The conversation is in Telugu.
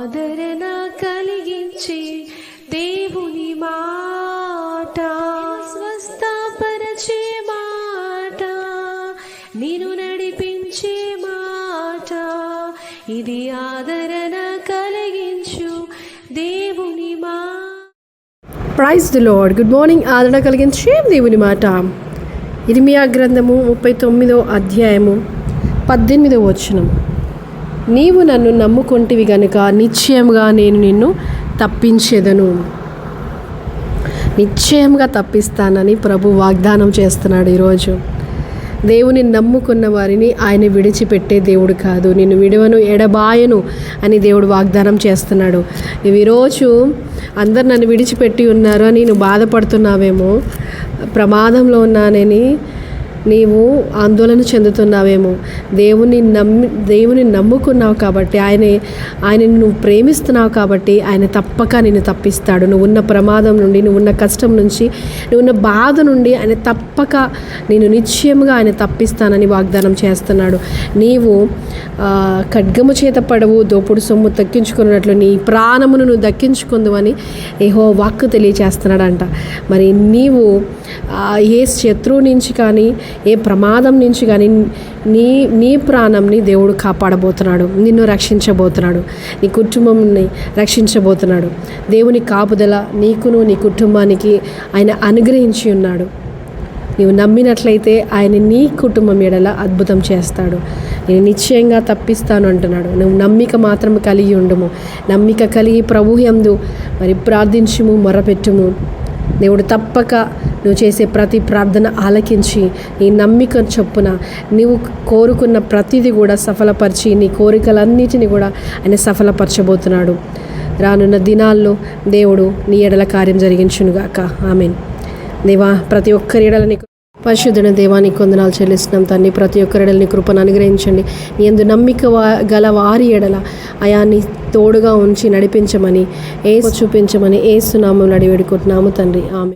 ఆదరణ కలిగించే దేవుని మాట. స్వస్థపరచే మాట. నేను నడిపించే మాట. ఇది ఆదరణ కలిగించు దేవుని మా. Praise the lord good morning ఆదరణ కలిగించే దేవుని మాట. ఇరిమియా గ్రంథము ముప్పై తొమ్మిదో అధ్యాయము పద్దెనిమిదో వచనం నీవు నన్ను నమ్ముకుంటివి గనుక నిశ్చయముగా నేను నిన్ను తప్పించేదను. నిశ్చయంగా తప్పిస్తానని ప్రభు వాగ్దానం చేస్తున్నాడు ఈరోజు. దేవుని నమ్ముకున్న వారిని ఆయన విడిచిపెట్టే దేవుడు కాదు. నిన్ను విడవను ఎడబాయను అని దేవుడు వాగ్దానం చేస్తున్నాడు. ఈరోజు అందరు నన్ను విడిచిపెట్టి ఉన్నారు అని నేను బాధపడుతున్నావేమో ప్రమాదంలో ఉన్నానని నీవు ఆందోళన చెందుతున్నావేమో. దేవుని నమ్మి దేవుని నమ్ముకున్నావు కాబట్టి ఆయన ఆయన నువ్వు ప్రేమిస్తున్నావు కాబట్టి ఆయన తప్పక నిన్ను తప్పిస్తాడు. నువ్వు ఉన్న ప్రమాదం నుండి నువ్వు ఉన్న కష్టం నుంచి నువ్వు ఉన్న బాధ నుండి ఆయన తప్పక నేను నిశ్చయముగా ఆయన తప్పిస్తానని వాగ్దానం చేస్తున్నాడు. నీవు ఖడ్గము చేత పడవు దోపుడు సొమ్ము దక్కించుకున్నట్లు నీ ప్రాణమును నువ్వు దక్కించుకుందు అని ఏహో వాక్కు తెలియచేస్తున్నాడంట. మరి నీవు ఏ శత్రువు నుంచి కానీ ఏ ప్రమాదం నుంచి కానీ నీ నీ ప్రాణంని దేవుడు కాపాడబోతున్నాడు. నిన్ను రక్షించబోతున్నాడు. నీ కుటుంబంని రక్షించబోతున్నాడు. దేవుని కాపుదల నీకును నీ కుటుంబానికి ఆయన అనుగ్రహించి ఉన్నాడు. నీవు నమ్మినట్లయితే ఆయన నీ కుటుంబం ఎడల అద్భుతం చేస్తాడు. నేను నిశ్చయంగా తప్పిస్తాను అంటున్నాడు. నువ్వు నమ్మిక మాత్రం కలిగి ఉండుము. నమ్మిక కలిగి ప్రభు ఎందు మరి ప్రార్థించుము మొరపెట్టుము. దేవుడు తప్పక నువ్వు చేసే ప్రతి ప్రార్థన ఆలకించి నీ నమ్మిక చొప్పున నీవు కోరుకున్న ప్రతిదీ కూడా సఫలపరిచి నీ కోరికలన్నిటిని కూడా ఆయన సఫలపరచబోతున్నాడు. రానున్న దినాల్లో దేవుడు నీ ఎడల కార్యం జరిగించునుగాక. ఆమెన్. దేవా ప్రతి ఒక్కరి ఎడల నీకు పరిశుద్ధున దేవానికి కొందనాలు చెల్లిస్తున్నాం తండ్రి. ప్రతి ఒక్కరి కృపను అనుగ్రహించండి. నీ ఎందు నమ్మిక గల వారి ఎడల అయాన్ని తోడుగా ఉంచి నడిపించమని ఏ చూపించమని ఏ సునామం నడివేడుకుంటున్నాము తండ్రి. ఆమె